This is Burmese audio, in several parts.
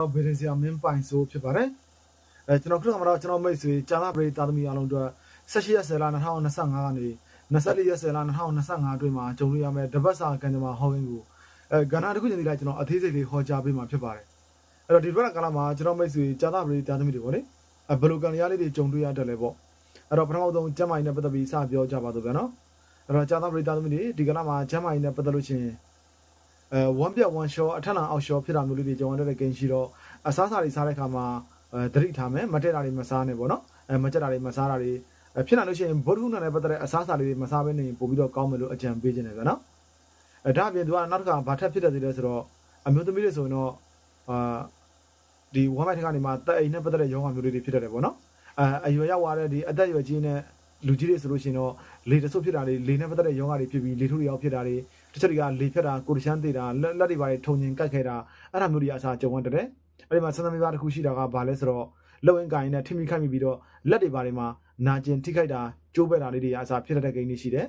တော့ဗီဒီဆီယာမင်းပိုင်ဆိုဖြစ်ပါတယ်အဲကျွန်တော်ခုနကမှတော့ကျွန်တော်မိတ်ဆွေဂျာလာပရိတာသမီအားလုံးအတွက်16ရက်10လ2025ကနေ24ရက်10လ2025အတွင်းမှာကြုံရမယ့်တပတ်စာကန်ကြမှာဟောင်းရင်းကိုအဲကဏ္ဍတစ်ခုချင်းဒီလိုက်ကျွန်တော်အသေးစိတ်လေးဟောကြားပေးမှာဖြစ်ပါတယ်အဲ့တော့ဒီဘက်ကကာလမှာကျွန်တော်မိတ်ဆွေဂျာလာပရိတာသမီတွေပေါ့လေအဲဘယ်လိုကန်ရလေးတွေကြုံတွေ့ရတက်လဲပေါ့အဲ့တော့ပထမဆုံးကျမ်းမာရေးနဲ့ပတ်သက်ပြီးစပြောကြပါတော့ဗျာနော်အဲ့တော့ဂျာလာပရိတာသမီတွေဒီကလာမှာကျမ်းမာရေးနဲ့ပတ်သက်လို့ချင်း အဲဝမ်ပြတ်ဝမ်ရှော့အထက်လန်အောက်ရှော့ဖြစ်တာမျိုးလေးတွေကြုံရတဲ့ကိန်းရှိတော့အစားအစာတွေစားတဲ့ခါမှာအဲသတိထားမယ်မတက်တာတွေမစားနဲ့ပေါ့နော်အဲမတက်တာတွေမစားတာတွေအဲဖြစ်လာလို့ရှိရင်ဘောဓုနာနဲ့ပတ်သက်တဲ့အစားအစာတွေမစားဘဲနေပို့ပြီးတော့ကောင်းမယ်လို့အကြံပေးခြင်းတယ်ဗျာနော်အဲဒါအပြင်သူကနောက်တစ်ခါဘာထပ်ဖြစ်တဲ့သေးလဲဆိုတော့အမျိုးသမီးတွေဆိုရင်တော့အာဒီဝမ်းမိုက်ထက်ကနေမှတက်အိမ်နဲ့ပတ်သက်တဲ့ယောဂမျိုးလေးတွေဖြစ်တတ်တယ်ပေါ့နော်အဲအရွယ်ရောက်သွားတဲ့ဒီအသက်အရွယ်ကြီးနဲ့လူကြီးတွေဆိုလို့ရှိရင်တော့လေတဆုပ်ဖြစ်တာတွေလေနဲ့ပတ်သက်တဲ့ယောဂတွေဖြစ်ပြီးလေထုတွေရောက်ဖြစ်တာတွေ တချို့တွေကလေဖြတ်တာကိုယ်တချမ်းသေးတာလက်လက်တွေပါတွေထုံငင်ကတ်ခဲ့တာအဲ့ဒါမျိုးတွေအစားကြုံရတဲ့တယ်အဲ့ဒီမှာစံသမီးပါတစ်ခုရှိတာကဘာလဲဆိုတော့လုံရင်ကိုင်းနဲ့ထိမိခိုက်မိပြီးတော့လက်တွေပါတွေမှာနာကျင်ထိခိုက်တာကျိုးပဲ့တာလေးတွေအစားဖြစ်တဲ့ကိန်းတွေရှိတယ်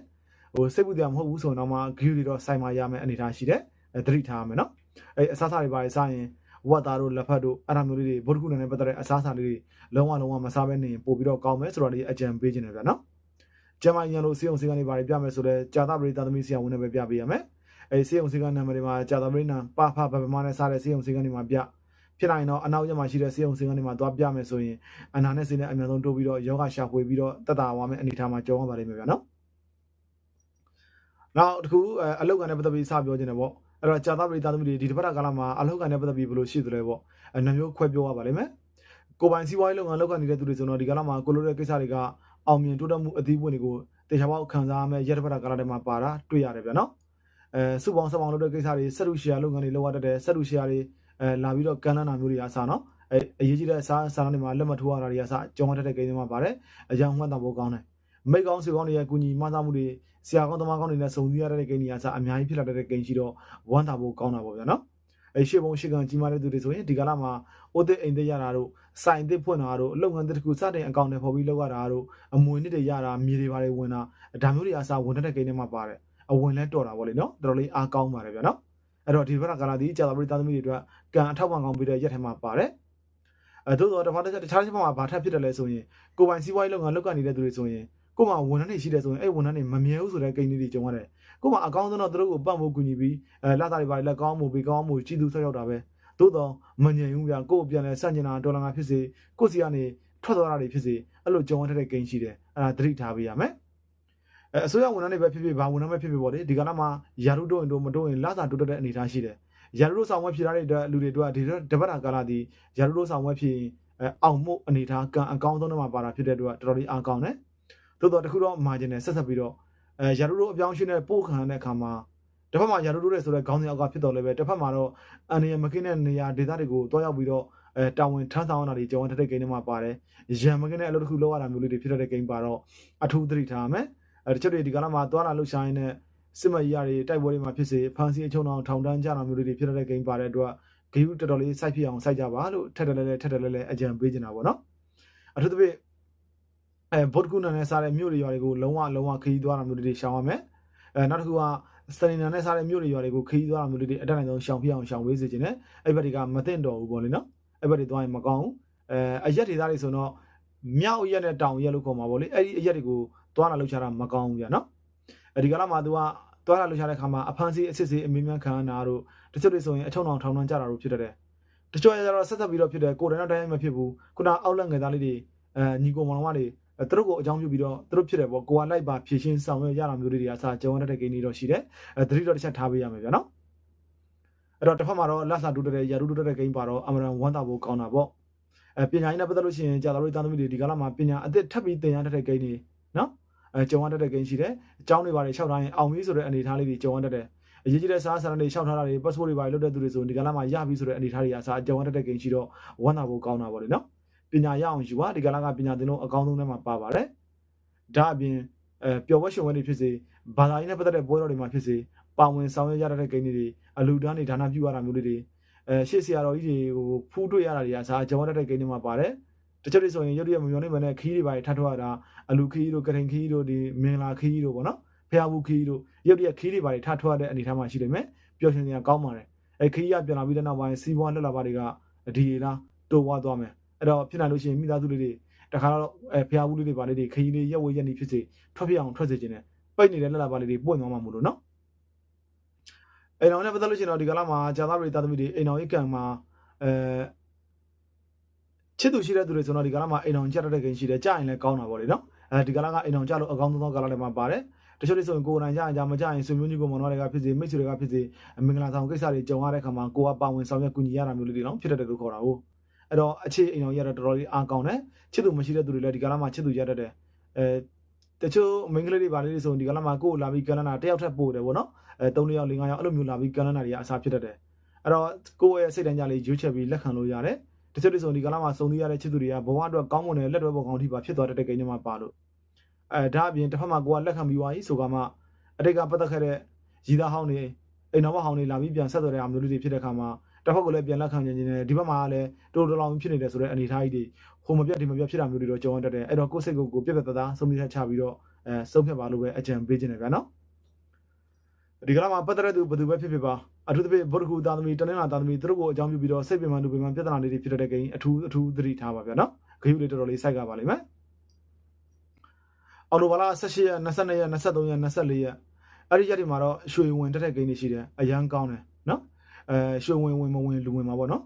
ဟိုစိတ်ပူတရားမဟုတ်ဘူးဆိုတော့မှဂယူတွေတော့စိုင်မာရမယ်အနေထားရှိတယ်အဲသတိထားရမယ်နော်အဲအစားအစာတွေပါတွေစားရင်ဝတ်သားတို့လက်ဖက်တို့အဲ့ဒါမျိုးလေးတွေဗုဒ္ဓခုနဲ့ပတ်သက်တဲ့အစားအစာလေးတွေလုံးဝလုံးဝမစားဘဲနေရင်ပို့ပြီးတော့ကောင်းမယ်ဆိုတော့ဒီအကြံပေးခြင်းတယ်ဗျာနော် ကျမရန်လို့စေအောင်စေကနေပါပြမယ်ဆိုလဲဂျာတာပရိသသမီးဆရာဝန်နဲ့ပဲပြပေးရမယ်အဲစေအောင်စေကနံပါတ်တွေမှာဂျာတာပရိနာပါဖဘဘမနဲ့စားတဲ့စေအောင်စေကနေမှာပြဖြစ်နိုင်တော့အနောက်ကျမှရှိတဲ့စေအောင်စေကနေမှာသွားပြမယ်ဆိုရင်အနာနဲ့စေနဲ့အများဆုံးတိုးပြီးတော့ယောဂရှာဖွေပြီးတော့တက်တာဝါမယ်အနေထားမှာကြောင်းရပါလိမ့်မယ်ဗျာနော်နောက်တစ်ခုအလောက်ကန်နဲ့ပတ်သက်ပြီးစပြောခြင်းတယ်ပေါ့အဲ့တော့ဂျာတာပရိသသမီးတွေဒီတစ်ပတ်ကာလမှာအလောက်ကန်နဲ့ပတ်သက်ပြီးဘယ်လိုရှိသလဲပေါ့အနှမျိုးခွဲပြောရပါလိမ့်မယ်ကိုပိုင်စီးပွားရေးလုပ်ငန်းလုပ်ကိုင်နေတဲ့သူတွေဆိုတော့ဒီကာလမှာကိုလိုတဲ့ကိစ္စတွေက အောင်မြင်တိုးတက်မှုအသီးပွင့်တွေကိုတေချာပေါက်ခံစားရမယ်ရက်တစ်ပတ်ကာလထဲမှာပါတာတွေ့ရတယ်ဗျာနော်အဲစုပေါင်းစပေါင်းလုပ်တဲ့ကိစ္စတွေဆက်လူရှယ်ယာလုပ်ငန်းတွေလုပ်ရတတ်တယ်ဆက်လူရှယ်ယာတွေအဲလာပြီးတော့ကန်လန်းတာမျိုးတွေအစားနော်အဲအရေးကြီးတဲ့စားစားတွေမှာလက်မထိုးရတာတွေအစားကြောင်းရတဲ့ကိန်းတွေမှာပါတယ်အကြောင်းမှတ်တာဖို့ကောင်းတယ်မိတ်ကောင်းဆွေကောင်းတွေရဲ့ကူညီမဆမှုတွေဆရာကောင်းသမားကောင်းတွေနဲ့စုံစည်းရတဲ့ကိန်းတွေအစားအများကြီးဖြစ်လာတဲ့ကိန်းရှိတော့ဝမ်းသာဖို့ကောင်းတာပေါ့ဗျာနော် အဲရှေ့ဘုံရှေ့ကံကြီးမားတဲ့သူတွေဆိုရင်ဒီကာလမှာအိုးသစ်အိမ်သစ်ရတာတို့စိုင်သစ်ဖွင့်တာတို့အလုပ်ငန်းတစ်ခုစတင်အကောင့်တွေပေါ်ပြီးလောက်ရတာတို့အမွေနှစ်တွေရတာမြေတွေပါတွေဝင်တာဒါမျိုးတွေအစားဝင်တဲ့ကိန်းတွေမှာပါတယ်အဝင်လဲတော်တာပေါ့လေနော်တော်တော်လေးအားကောင်းပါတယ်ဗျာနော်အဲ့တော့ဒီဘက်ကကာလာဒီကြာတာပရိသသမီးတွေအတွက်ကံအထောက်ပံ့ကောင်းပြီးတဲ့ရက်ထဲမှာပါတယ်အဲသို့တော့တဖာတခြားတခြားတစ်ချက်မှာဘာထပ်ဖြစ်တယ်လဲဆိုရင်ကိုပိုင်စီးပွားရေးလုပ်ငန်းလုပ်ကိုင်နေတဲ့သူတွေဆိုရင် ကိုမှဝန်ထမ်းတွေရှိတယ်ဆိုရင်အဲ့ဝန်ထမ်းတွေမမြဲဘူးဆိုတဲ့ကိန်းလေးတွေကြုံရတယ်ကိုမှအကောင်းဆုံးတော့သူတို့ကိုပတ်ဖို့ကူညီပြီးအဲလာတာတွေပါလက်ကောင်းမှုပြီးကောင်းမှုကြီးသူဆက်ရောက်တာပဲသို့တော့မငြိမ်ဘူးဗျာကို့ပြန်လဲစန့်ကျင်တာဒေါ်လာငါဖြစ်စေကို့စီကနေထွက်သွားတာတွေဖြစ်စေအဲ့လိုကြုံရတဲ့ကိန်းရှိတယ်အဲ့ဒါသတိထားပေးရမယ်အဲအစိုးရဝန်ထမ်းတွေပဲဖြစ်ဖြစ်ဘာဝန်ထမ်းပဲဖြစ်ဖြစ်ပေါ့လေဒီကနေ့မှာယာရုတို့ရင်တို့မတို့ရင်လာစာတိုးတက်တဲ့အနေအထားရှိတယ်ယာရုတို့ဆောင်ဝဲဖြေထားတဲ့အတွက်လူတွေတို့ကဒီတပတ်တာကာလဒီယာရုတို့ဆောင်ဝဲဖြေအဲအောင်မှုအနေထားကံအကောင်းဆုံးတော့မှာပါတာဖြစ်တဲ့အတွက်တော်တော်လေးအားကောင်းတယ် သို့တော့တခုတော့ margin နဲ့ဆက်ဆက်ပြီးတော့အဲယာရုတို့အပြောင်းအရွှေ့နဲ့ပို့ခံတဲ့အခါမှာတစ်ဖက်မှာယာရုတို့တဲ့ဆိုတဲ့ခေါင်းစဉ်အောက်ကဖြစ်တော်လဲပဲတစ်ဖက်မှာတော့အန်ရမကင်းတဲ့နေရာဒေသတွေကိုတွားရောက်ပြီးတော့အဲတာဝန်ထမ်းဆောင်ရတာတွေကြောင်းတက်တဲ့ဂိမ်းတွေမှာပါတယ်ရံမကင်းတဲ့အလုပ်တစ်ခုလုပ်ရတာမျိုးလေးတွေဖြစ်တဲ့ဂိမ်းပါတော့အထူးသတိထားမယ်အဲတချို့တွေဒီကနေ့မှာသွားလာလှုပ်ရှားရင်းနဲ့စစ်မကြီးရတွေတိုက်ပွဲတွေမှာဖြစ်စေဖန်စီအချုံအောင်ထောင်တန်းကြတာမျိုးလေးတွေဖြစ်တဲ့ဂိမ်းပါတဲ့အတွက်ဂိမ်းတော်တော်လေးစိုက်ဖြစ်အောင်စိုက်ကြပါလို့ထက်တယ်လဲလဲထက်တယ်လဲလဲအကြံပေးနေတာပေါ့နော်အထူးသဖြင့် အဲဗုဒ္ဓကုဏနဲ့စားတဲ့မြို့တွေရွာတွေကိုလုံးဝလုံးဝခရီးသွားတာမျိုးတွေရှောင်ရမယ်အဲနောက်တစ်ခုကစတလင်နာနဲ့စားတဲ့မြို့တွေရွာတွေကိုခရီးသွားတာမျိုးတွေအတက်နိုင်ဆုံးရှောင်ပြအောင်ရှောင်ဝေးစေခြင်းနဲ့အဲ့ဘက်တွေကမသိတော့ဘူးပေါ့လေနော်အဲ့ဘက်တွေသွားရင်မကောင်းဘူးအဲအရက်တွေသားတွေဆိုတော့မြောက်ရက်နဲ့တောင်ရက်လို့ခေါ်မှာပေါ့လေအဲ့ဒီအရက်တွေကိုသွားလာလှုပ်ရှားတာမကောင်းဘူးပြနော်အဲ့ဒီကလာမှာ तू ကသွားလာလှုပ်ရှားတဲ့ခါမှာအဖမ်းစီးအစစ်စီအမင်းများခံရတာတို့တချို့တွေဆိုရင်အချုံအောင်ထောင်ထောင်ကြတာတို့ဖြစ်တတ်တယ်တချို့ရတော့ဆက်ဆက်ပြီးတော့ဖြစ်တယ်ကိုယ်တိုင်တော့တိုင်းမဖြစ်ဘူးခုနအောက်လက်ငယ်သားလေးတွေအဲညီကိုမောင်မောင်တွေ သူတို့ကိုအကြောင်းပြုပြီးတော့သူတို့ဖြစ်တယ်ပေါ့ကိုကလိုက်ပါဖြည့်ရှင်းဆောင်ရွက်ရတာမျိုးတွေအစားကျောင်းရတဲ့ကိန်းတွေတော့ရှိတယ်အဲသတိတော့တစ်ချက်ထားပေးရမယ်ဗျာနော်အဲ့တော့တစ်ဖက်မှာတော့လက်စာတူတဲ့ရာတူတူတဲ့ကိန်းပါတော့အမရန်ဝမ်းသာဖို့ကောင်းတာပေါ့အဲပညာရေးနဲ့ပတ်သက်လို့ရှိရင်ကြာတော်တို့တာသမီတွေဒီကလာမှာပညာအသစ်ထပ်ပြီးသင်ရတဲ့ကိန်းတွေနော်အဲကျောင်းရတဲ့ကိန်းရှိတယ်အကြောင်းတွေပါတွေလျှောက်ထားရင်အောင်ပြီဆိုတဲ့အနေအထားလေးတွေကျောင်းရတဲ့အရေးကြီးတဲ့စားစာရန်တွေလျှောက်ထားတာတွေ passport တွေပါလုပ်တဲ့သူတွေဆိုဒီကလာမှာရပြီဆိုတဲ့အနေအထားတွေအစားကျောင်းရတဲ့ကိန်းရှိတော့ဝမ်းသာဖို့ကောင်းတာပေါ့လေနော် ပညာရအောင်ယူပါဒီကလာကပညာသင်လို့အကောင်းဆုံးထဲမှာပါပါတယ်ဒါအပြင်အဲပျော်ဝှက်ရှင်ဝဲတွေဖြစ်စေဘာသာရေးနဲ့ပတ်သက်တဲ့ပွဲတော်တွေမှာဖြစ်စေပါဝင်ဆောင်ရွက်ရတဲ့ကိန်းတွေအလူတန်းတွေဒါနပြုရတာမျိုးတွေအဲရှေ့ဆရာတော်ကြီးတွေကိုဖူးတွေ့ရတာတွေအစားကြောင်းရတဲ့ကိန်းတွေမှာပါတယ်တချို့တွေဆိုရင်ရုပ်ရည်မမျောနေမနဲ့ခီးတွေပါထပ်ထွက်ရတာအလူခီးတို့ကရင်ခီးတို့ဒီမင်္ဂလာခီးတို့ပေါ့နော်ဖျားဘူးခီးတို့ရုပ်ရည်ခီးတွေပါထပ်ထွက်ရတဲ့အနေအထားမှာရှိနေမယ်ပျော်ရွှင်စရာကောင်းပါတယ်အဲခီးရပြန်လာပြီးတဲ့နောက်ပိုင်းစီးပွားလက်လာပါတွေကဒီလားတိုးဝါသွားမယ် အဲ့တော့ဖြစ်နိုင်လို့ရှိရင်မိသားစုလေးတွေတခါတော့အဲဖျားဘူးလေးတွေပါလေးတွေခရီးလေးရက်ဝေးရက်နေဖြစ်စေထွက်ပြအောင်ထွက်စေခြင်းနဲ့ပိတ်နေတဲ့လက်လာပါလေးတွေပွင့်သွားမှာမို့လို့နော်အိမ်အောင်နဲ့ပတ်သက်လို့ရှိရင်တော့ဒီကလာမှာဂျာသားတွေတာသမီတွေအိမ်အောင်ရေးကံမှာအဲချစ်သူရှိတဲ့သူတွေဆိုတော့ဒီကလာမှာအိမ်အောင်ကြက်တဲ့ကိန်းရှိတယ်ကြာရင်လည်းကောင်းတာပေါ့လေနော်အဲဒီကလာကအိမ်အောင်ကြလို့အကောင်းဆုံးသောကလာတွေမှာပါတယ်တချို့တွေဆိုရင်ကိုယ်နိုင်ကြရင်ကြမကြရင်ဆွေမျိုးကြီးကိုမောင်နှမတွေကဖြစ်စေမိတ်ဆွေတွေကဖြစ်စေမင်္ဂလာဆောင်ကိစ္စတွေကြုံရတဲ့အခါမှာကိုကပါဝင်ဆောင်ရွက်ကူညီရတာမျိုးလေးတွေတော့ဖြစ်တတ်တယ်လို့ခေါ်တာဟုတ် အဲ့တော့အခြေအိမ်အောင်ရတော့တော်တော်လေးအားကောင်းတယ်ချစ်သူမရှိတဲ့သူတွေလည်းဒီကလာမှာချစ်သူရတတ်တယ်အဲတချို့မိန်းကလေးတွေပါလေးတွေဆိုရင်ဒီကလာမှာကိုယ်လာပြီးကန်လနာတယောက်ထပ်ပို့တယ်ပေါ့နော်အဲ3ယောက်4ယောက်အဲ့လိုမျိုးလာပြီးကန်လနာတွေကအစားဖြစ်တတ်တယ်အဲ့တော့ကိုယ့်ရဲ့စိတ်တန်းကြလေးရွေးချယ်ပြီးလက်ခံလို့ရတယ်တချို့တွေဆိုရင်ဒီကလာမှာစုံသီးရတဲ့ချစ်သူတွေကဘဝအတွက်ကောင်းမွန်တဲ့လက်တွဲပေါ်ကောင်းထိပါဖြစ်သွားတဲ့ကိန်းတွေမှာပါလို့အဲဒါအပြင်တစ်ဖက်မှာကိုကလက်ခံပြီးသွားပြီဆိုကမှအတိတ်ကပတ်သက်ခဲ့တဲ့ရည်သားဟောင်းတွေအိမ်တော်ဘဟောင်းတွေလာပြီးပြန်ဆက်သွယ်တဲ့အမျိုးလေးတွေဖြစ်တဲ့အခါမှာ တစ်ဖက်ကလည်းပြန်လက်ခံခြင်းချင်းနဲ့ဒီဘက်မှာလည်းတိုးတော်တော်ဖြစ်နေတယ်ဆိုတဲ့အနေအထားကြီးတွေဟိုမပြတ်ဒီမပြတ်ဖြစ်တာမျိုးတွေတော့ကြုံရတတ်တယ်အဲ့တော့ကိုယ့်စိတ်ကိုကိုပြက်ပြက်သားသားဆုံးဖြတ်ချပြီးတော့အဲဆုံးဖြတ်ပါလို့ပဲအကြံပေးခြင်းတယ်ဗျာနော်ဒီကလာမှာပတ်သက်တဲ့သူဘယ်သူပဲဖြစ်ဖြစ်ပါအထူးသဖြင့်ဗုဒ္ဓဂူသားသမီးတနင်္လာသားသမီးသူတို့ကိုအကြောင်းပြုပြီးတော့စိတ်ပင်ပန်းလူပင်ပန်းပြဿနာလေးတွေဖြစ်တဲ့ကိန်းအထူးအထူးသတိထားပါဗျာနော်ဂရုလေးတော်တော်လေးစိုက်ကပါလိမ့်မယ်အော်တိုဘာလ18ရက်22ရက်23ရက်24ရက်အဲ့ဒီရက်တွေမှာတော့ရွှေဝင်တက်တဲ့ကိန်းတွေရှိတယ်အရန်ကောင်းတယ်နော် အဲရွှေဝင်ဝင်မဝင်လူဝင်မှာပေါ့နော်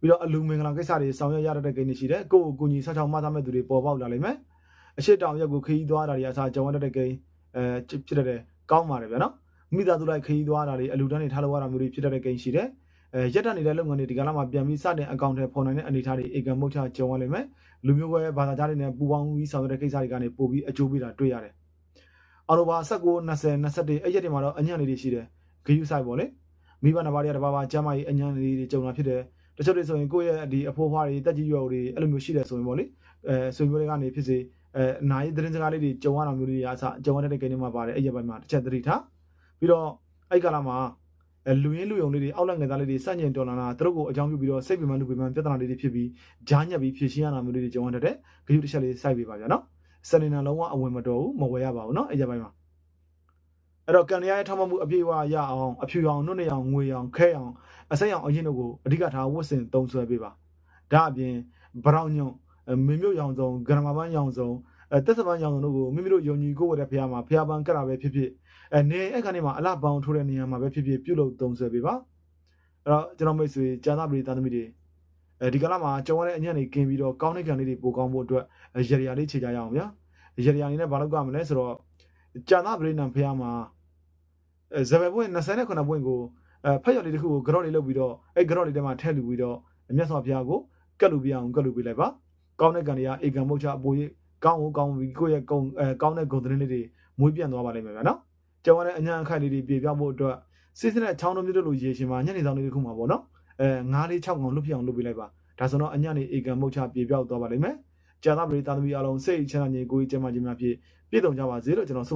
ပြီးတော့အလူမင်္ဂလာကိစ္စတွေဆောင်ရွက်ရတဲ့ကိန်းတွေရှိတယ်ကိုယ့်ကိုကိုကြီးဆောက်ချောင်းမသားမဲ့သူတွေပေါ်ပေါက်လာလိမ့်မယ်အရှိတောင်ရက်ကိုခရီးသွားတာတွေအစားကြုံရတဲ့ကိန်းအဲဖြစ်တဲ့ကောင်းပါတယ်ဗျာနော်မိသားစုလိုက်ခရီးသွားတာတွေအလူတန်းတွေထားလို့ရတာမျိုးတွေဖြစ်တဲ့ကိန်းရှိတယ်အဲရက်တက်နေတဲ့လုပ်ငန်းတွေဒီကလာမှာပြန်ပြီးစတင်အကောင့်ထဲပေါ်နိုင်တဲ့အနေအထားတွေအေကံမုတ်ချကြုံရလိမ့်မယ်လူမျိုးပဲဘာသာကြားတွေနဲ့ပူပေါင်းပြီးဆောင်ရွက်တဲ့ကိစ္စတွေကနေပို့ပြီးအကျိုးပေးတာတွေ့ရတယ်အော်တိုဘာ19 20 21အဲ့ရက်တွေမှာတော့အညံ့လေးတွေရှိတယ်ဂယူဆိုင်ပေါ့လေ မိဘနှစ်ပါးတွေကတပါးပါကျမ်းမာရေးအညံ့လေးတွေကြုံလာဖြစ်တယ်တချို့တွေဆိုရင်ကိုယ့်ရဲ့ဒီအဖိုးဖွားတွေတက်ကြီးရွယ်တွေအဲ့လိုမျိုးရှိတယ်ဆိုရင်ပေါ့လေအဲဆွေမျိုးတွေကနေဖြစ်စေအဲနာရီသတင်းစကားလေးတွေကြုံရတာမျိုးတွေအစားကြုံရတဲ့ကိန်းတွေမှာပါတယ်အဲ့ရက်ပိုင်းမှာတစ်ချက်သတိထားပြီးတော့အဲ့ကာလမှာအဲလူရင်းလူယုံလေးတွေအောက်လက်ငယ်သားလေးတွေစန့်ကျင်တော်လာတာသူတို့ကိုအကြောင်းပြုပြီးတော့စိတ်ပင်ပန်းလူပင်ပန်းပြဿနာလေးတွေဖြစ်ပြီးဂျားညက်ပြီးဖြည့်ရှင်းရတာမျိုးလေးတွေကြုံရတဲ့ဂရုတစ်ချက်လေးစိုက်ပေးပါဗျာနော်စနေနာလုံးဝအဝင်မတော်ဘူးမဝယ်ရပါဘူးနော်အဲ့ရက်ပိုင်းမှာ အဲ့တော့ကန်ရရဲ့ထောက်မှမှုအပြည့်အဝရအောင်အဖြူအောင်နှုတ်နေအောင်ငွေအောင်ခဲအောင်အစိမ်းအောင်အရင်တို့ကိုအဓိကထားဝတ်ဆင်သုံးဆွဲပေးပါဒါအပြင်ဘရောင်ညွန့်မင်းမျိုးရောင်စုံဂရမပန်းရောင်စုံအဲတက်စပန်းရောင်စုံတို့ကိုမိမိတို့ယုံကြည်ကိုယ်ဝတ်တဲ့ဖရားမှာဖရားပန်းကတ်တာပဲဖြစ်ဖြစ်အဲနေအဲ့ခါနေမှာအလှပောင်ထိုးတဲ့နေရာမှာပဲဖြစ်ဖြစ်ပြုတ်လို့သုံးဆွဲပေးပါအဲ့တော့ကျွန်တော်မိတ်ဆွေကျန်သားပရိသတ်သမီးတွေအဲဒီကလာမှာကြုံရတဲ့အညံ့တွေกินပြီးတော့ကောင်းတဲ့ကံလေးတွေပိုကောင်းဖို့အတွက်ရရလေးခြေကြရအောင်ဗျာရရလေးနဲ့ဘာလို့ကမလဲဆိုတော့ကျန်သားပရိနံဖရားမှာအဲ ဇပယ်ပွင့်29ပွင့်ကိုအဲဖက်ရလေးတစ်ခုကိုကြော့လေးလုပ်ပြီးတော့အဲ့ကြော့လေးထဲမှာထည့်လူပြီးတော့မြတ်စွာဘုရားကိုကတ်လူပြအောင်ကတ်လူပေးလိုက်ပါကောင်းတဲ့ကံတွေကအေကံမုတ်ချအပေါ်ကြီးကောင်းအောင်ကောင်းပြီးကိုယ့်ရဲ့ကုံအဲကောင်းတဲ့ဂုဏ်သတင်းလေးတွေမွေးပြန့်သွားပါလိမ့်မယ်ဗျာနော်ကျောင်းရတဲ့အညာအခိုက်လေးတွေပြေပြဖို့အတွက်စစ်စစ်နဲ့ချောင်းတို့မျိုးတို့လိုရေရှင်မှာညနေဆောင်လေးတစ်ခုမှာပေါ့နော်အဲငါးလေး6កောင်လွတ်ပြအောင်လုပ်ပေးလိုက်ပါဒါဆိုတော့အညာနေအေကံမုတ်ချပြေပြောက်သွားပါလိမ့်မယ်ကျန်သားပရိသတ်သမီးအားလုံးစိတ်ချမ်းသာခြင်းကိုယ်ကြီးကျန်းမာခြင်းများဖြင့်ပြည့်စုံကြပါစေလို့ကျွန်တော်